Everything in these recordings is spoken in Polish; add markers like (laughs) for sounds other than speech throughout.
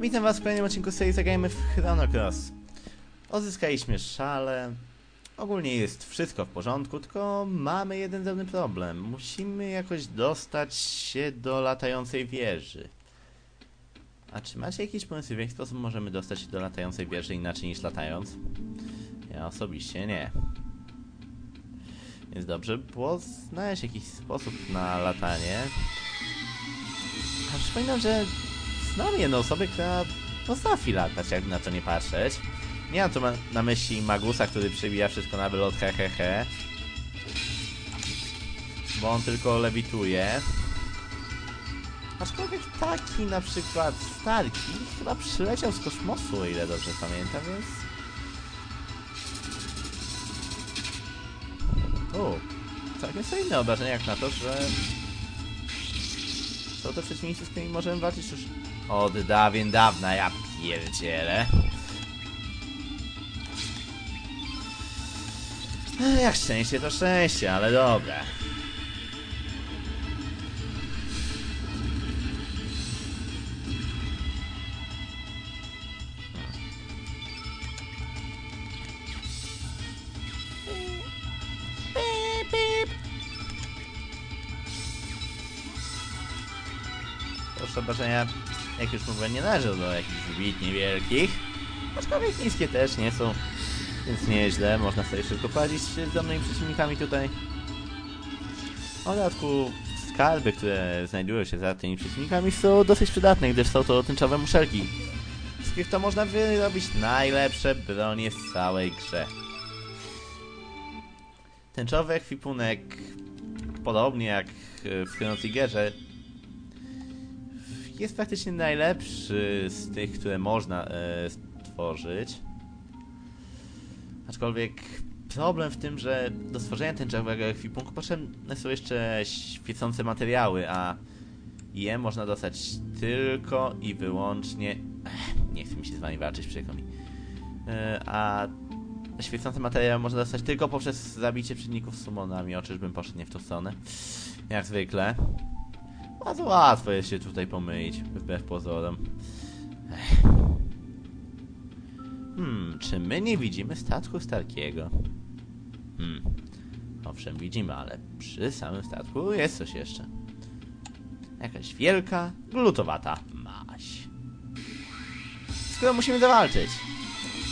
Witam was w kolejnym odcinku serii Zagrajmy w Chrono Cross. Odzyskaliśmy szale. Ogólnie jest wszystko w porządku, tylko mamy jeden drobny problem. Musimy jakoś dostać się do latającej wieży. A czy macie jakiś pomysł, w jaki sposób możemy dostać się do latającej wieży inaczej niż latając? Ja osobiście nie. Więc dobrze by było znaleźć jakiś sposób na latanie. A przypominam, że znam jedną osobę, która potrafi latać, jak na to nie patrzeć. Nie mam tu na myśli Magusa, który przybija wszystko na wylot hehehe. Bo on tylko lewituje. Aczkolwiek taki na przykład Starki chyba przyleciał z kosmosu, o ile dobrze pamiętam, więc... O, całkiem solidne obrażenia jak na to, że są to przeciwnicy, z którymi możemy walczyć już od dawien dawna, ja pierdzielę. Ech, Jak szczęście to szczęście, ale dobra. Proszę jak już mówiłem, nie należą do jakichś wybitnie wielkich. Aczkolwiek niskie też nie są. Więc nieźle, można sobie szybko poradzić z domnymi przeciwnikami tutaj. W dodatku skarby, które znajdują się za tymi przeciwnikami są dosyć przydatne, gdyż są to tęczowe muszelki. Z których to można wyrobić najlepsze bronie w całej grze. Tęczowy ekwipunek, podobnie jak w Chrono Triggerze, jest praktycznie najlepszy z tych, które można e, stworzyć. Aczkolwiek problem w tym, że do stworzenia tęczowego ekwipunku potrzebne są jeszcze świecące materiały, a je można dostać tylko i wyłącznie... Ech, nie chcę mi się z wami walczyć, przykro mi. E, a świecące materiały można dostać tylko poprzez zabicie przeciwników summonami, o czyżbym poszedł nie w tą stronę. Jak zwykle. Bardzo łatwo jest się tutaj pomylić, wbrew pozorom. Ech. Hmm, czy my nie widzimy statku Starkiego? Hmm, owszem widzimy, ale przy samym statku jest coś jeszcze. Jakaś wielka, glutowata maś. Z którą musimy zawalczyć.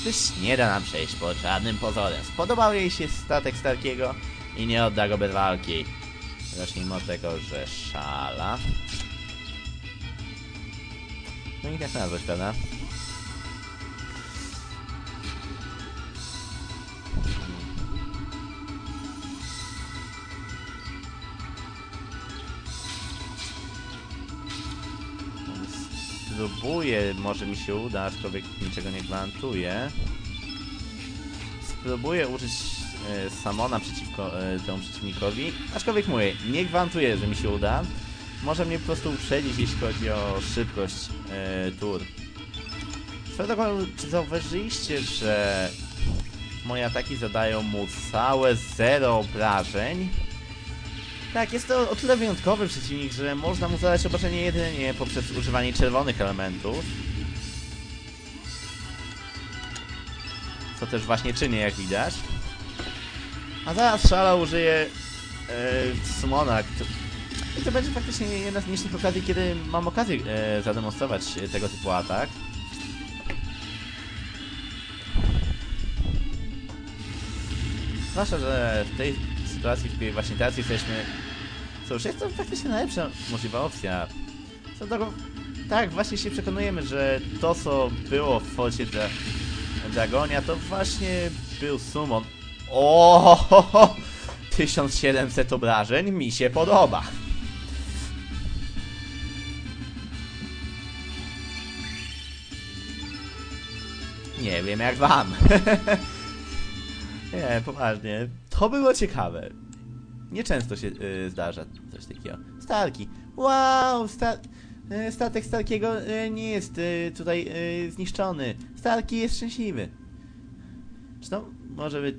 Ktoś nie da nam przejść pod żadnym pozorem. Spodobał jej się statek Starkiego i nie odda go bez walki. Zacznijmy od tego, że szala. No i tak nazwać, prawda? Spróbuję, może mi się uda, aczkolwiek niczego nie gwarantuję. Spróbuję użyć Samona przeciwko e, temu przeciwnikowi, aczkolwiek mówię, nie gwarantuję, że mi się uda. Może mnie po prostu uprzedzić, jeśli chodzi o szybkość e, tur. Swoją drogą, czy zauważyliście, że moje ataki zadają mu całe zero obrażeń? Tak, jest to o tyle wyjątkowy przeciwnik, że można mu zadać obrażenie jedynie poprzez używanie czerwonych elementów. Co też właśnie czynię, jak widać. A zaraz szala użyje e, Sumona. I to będzie faktycznie jedna z nielicznych okazji, kiedy mam okazję e, zademonstrować tego typu atak. Zwłaszcza, że w tej sytuacji, w której właśnie teraz jesteśmy, cóż, jest to faktycznie najlepsza możliwa opcja. Co drogą, tak, właśnie się przekonujemy, że to, co było w Forcie Dra Dragonia, to właśnie był summon. O, ho, ho, 1700 obrażeń mi się podoba. Nie wiem jak wam. (laughs) Nie, poważnie. To było ciekawe. Nieczęsto się y, zdarza coś takiego. Starki. Wow, y, statek Starkiego y, nie jest tutaj zniszczony. Starki jest szczęśliwy. Czy to może być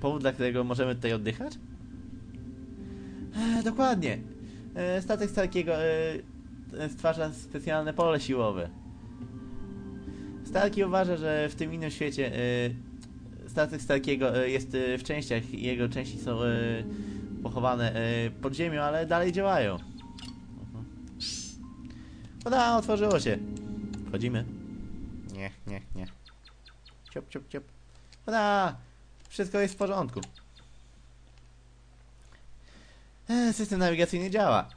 powód, dla którego możemy tutaj oddychać? E, dokładnie. E, statek Starkiego e, stwarza specjalne pole siłowe. Starki uważa, że w tym innym świecie y, statek Starkiego y, jest y, w częściach, i jego części są y, pochowane y, pod ziemią, ale dalej działają. Mhm. Woda, otworzyło się. Wchodzimy. Nie, nie, nie. Ciop, ciop, ciop. Woda! Wszystko jest w porządku. E, System nawigacyjny działa.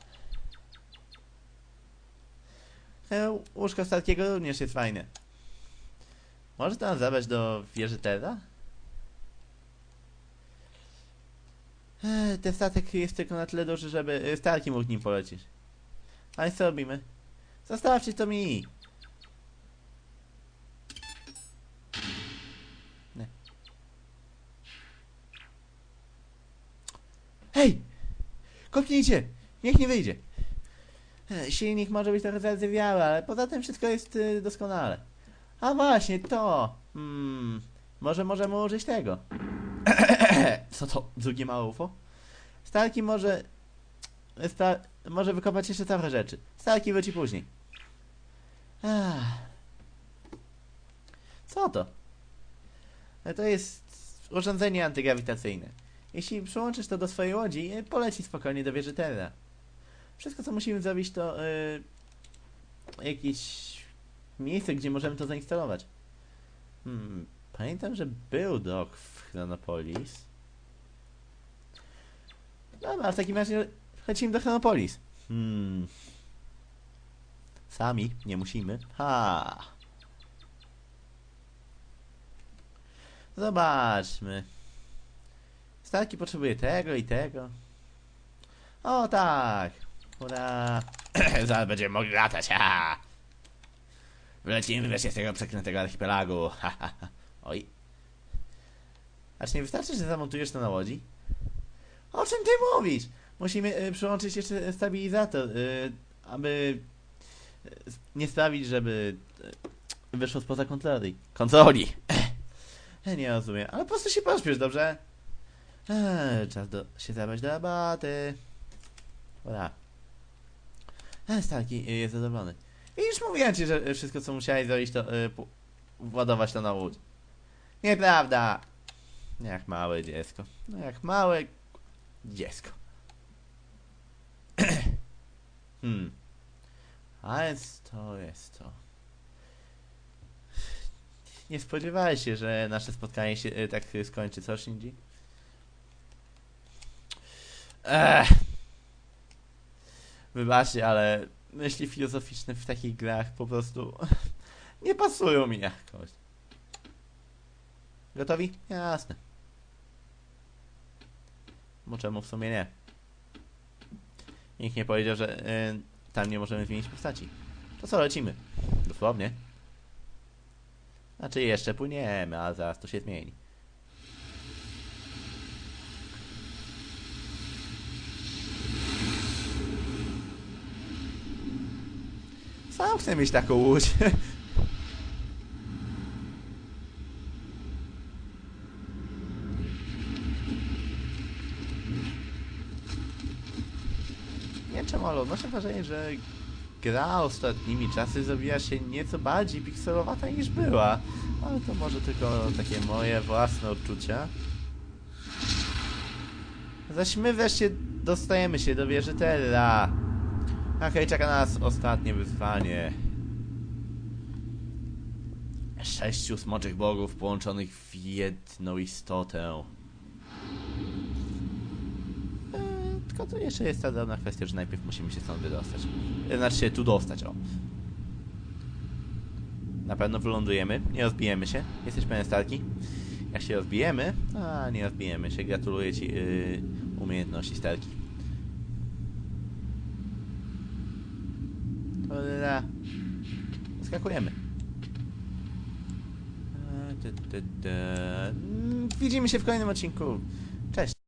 E, Łóżko Starkiego również jest fajne. Może to nas zabrać do wieży Terra? E, Ten statek jest tylko na tyle duży, żeby Starki mógł nim polecieć. Ale co robimy? Zostawcie to mi! Nie. Hej! Kopnijcie! Niech nie wyjdzie! E, Silnik może być trochę zardzewiały, ale poza tym wszystko jest y, doskonale. A właśnie, to! Hmm, może możemy użyć tego. (clears throat) Co to? Drugie małe UFO? Starki może... Sta, może wykopać jeszcze trochę rzeczy. Starki wróci później. Ach. Co to? E, To jest urządzenie antygrawitacyjne. Jeśli przyłączysz to do swojej łodzi, e, poleci spokojnie do wieży Terra. Wszystko, co musimy zrobić, to y, jakieś miejsce, gdzie możemy to zainstalować. Hmm, pamiętam, że był dok w Chronopolis. Dobra, w takim razie lecimy do Chronopolis. Hmm. Sami, nie musimy. Ha. Zobaczmy. Starki potrzebuje tego i tego. O tak. Ura. (clears throat) Zaraz będziemy mogli latać, ha! Wlecimy wreszcie z tego przeklętego archipelagu, ha. Oj. Acz nie wystarczy, że zamontujesz to na łodzi? O czym ty mówisz? Musimy y, przyłączyć jeszcze stabilizator, y, aby y, nie sprawić, żeby y, wyszło spoza kontroli. Kontroli! (clears throat) Nie rozumiem, ale po prostu się pośpiesz, dobrze? Eee, czas do, się zabrać do rabaty. Dobra. E, Starki y, jest zadowolony. I już mówiłem ci, że wszystko co musiałeś zrobić to y, władować to na łódź. Nieprawda! Jak małe dziecko. No jak małe dziecko. (clears throat) hmm. A więc to jest to. Nie spodziewałeś się, że nasze spotkanie się y, tak skończy, co Shinji? Ech. Wybaczcie, ale myśli filozoficzne w takich grach po prostu (laughs) nie pasują mi jakoś. Gotowi? Jasne. Bo czemu w sumie nie? Nikt nie powiedział, że y, tam nie możemy zmienić postaci. To co, lecimy? Dosłownie. Znaczy jeszcze płyniemy, a zaraz to się zmieni. Sam chcę mieć taką łódź. Nie czemu, ale odnoszę wrażenie, że gra ostatnimi czasy zrobiła się nieco bardziej pikselowata niż była. Ale to może tylko takie moje własne odczucia. Zaś my wreszcie dostajemy się do wieży Terra. Okej, czeka nas ostatnie wyzwanie. Sześciu smoczych bogów połączonych w jedną istotę. Eee, tylko to jeszcze jest ta drobna kwestia, że najpierw musimy się stąd wydostać. E, Znaczy się tu dostać, o. Na pewno wylądujemy, nie rozbijemy się. Jesteś pewien Starki? Jak się rozbijemy, a nie rozbijemy się. Gratuluję ci yy, umiejętności Starki. Dobra. Skakujemy. E. Mm, Widzimy się w kolejnym odcinku.